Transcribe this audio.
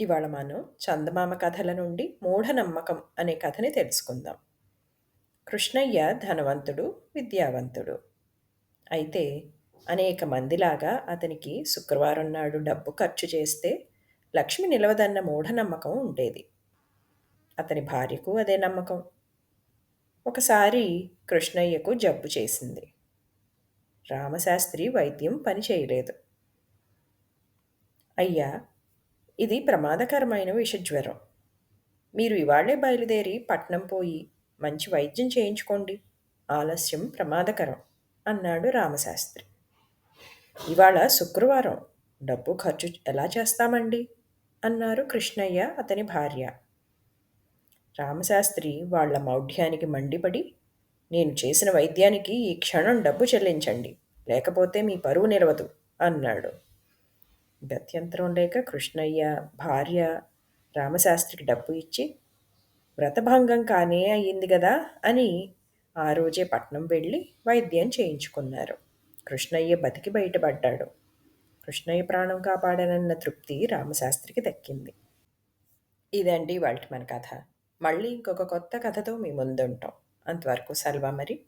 ఇవాళ మనం చందమామ కథల నుండి మూఢనమ్మకం అనే కథని తెలుసుకుందాం. కృష్ణయ్య ధనవంతుడు విద్యావంతుడు. అయితే అనేక మందిలాగా అతనికి శుక్రవారం నాడు డబ్బు ఖర్చు చేస్తే లక్ష్మి నిలవదన్న మూఢనమ్మకం ఉండేది. అతని భార్యకు అదే నమ్మకం. ఒకసారి కృష్ణయ్యకు జబ్బు చేసింది. రామశాస్త్రి వైద్యం పనిచేయలేదు. అయ్యా ఇది ప్రమాదకరమైన విషజ్వరం. మీరు ఇవాళ్ళే బయలుదేరి పట్నం పోయి మంచి వైద్యం చేయించుకోండి. ఆలస్యం ప్రమాదకరం అన్నాడు రామశాస్త్రి. ఇవాళ శుక్రవారం. డబ్బు ఖర్చు ఎలా చేస్తామండి? అన్నారు కృష్ణయ్య అతని భార్య. రామశాస్త్రి వాళ్ళ మౌఢ్యానికి మండిపడి నేను చేసిన వైద్యానికి ఈ క్షణం డబ్బు చెల్లించండి. లేకపోతే మీ పరువు నిలవదు అన్నాడు. గత్యంతరం లేక కృష్ణయ్య భార్య రామశాస్త్రికి డబ్బు ఇచ్చి వ్రతభంగం కానే అయ్యింది కదా అని ఆ రోజే పట్నం వెళ్ళి వైద్యం చేయించుకున్నారు. కృష్ణయ్య బతికి బయటపడ్డాడు. కృష్ణయ్య ప్రాణం కాపాడనన్న తృప్తి రామశాస్త్రికి దక్కింది. ఇదండి వాళ్ళ మన కథ. మళ్ళీ ఇంకొక కొత్త కథతో మీ ముందుంటాం. అంతవరకు సల్వా మరి.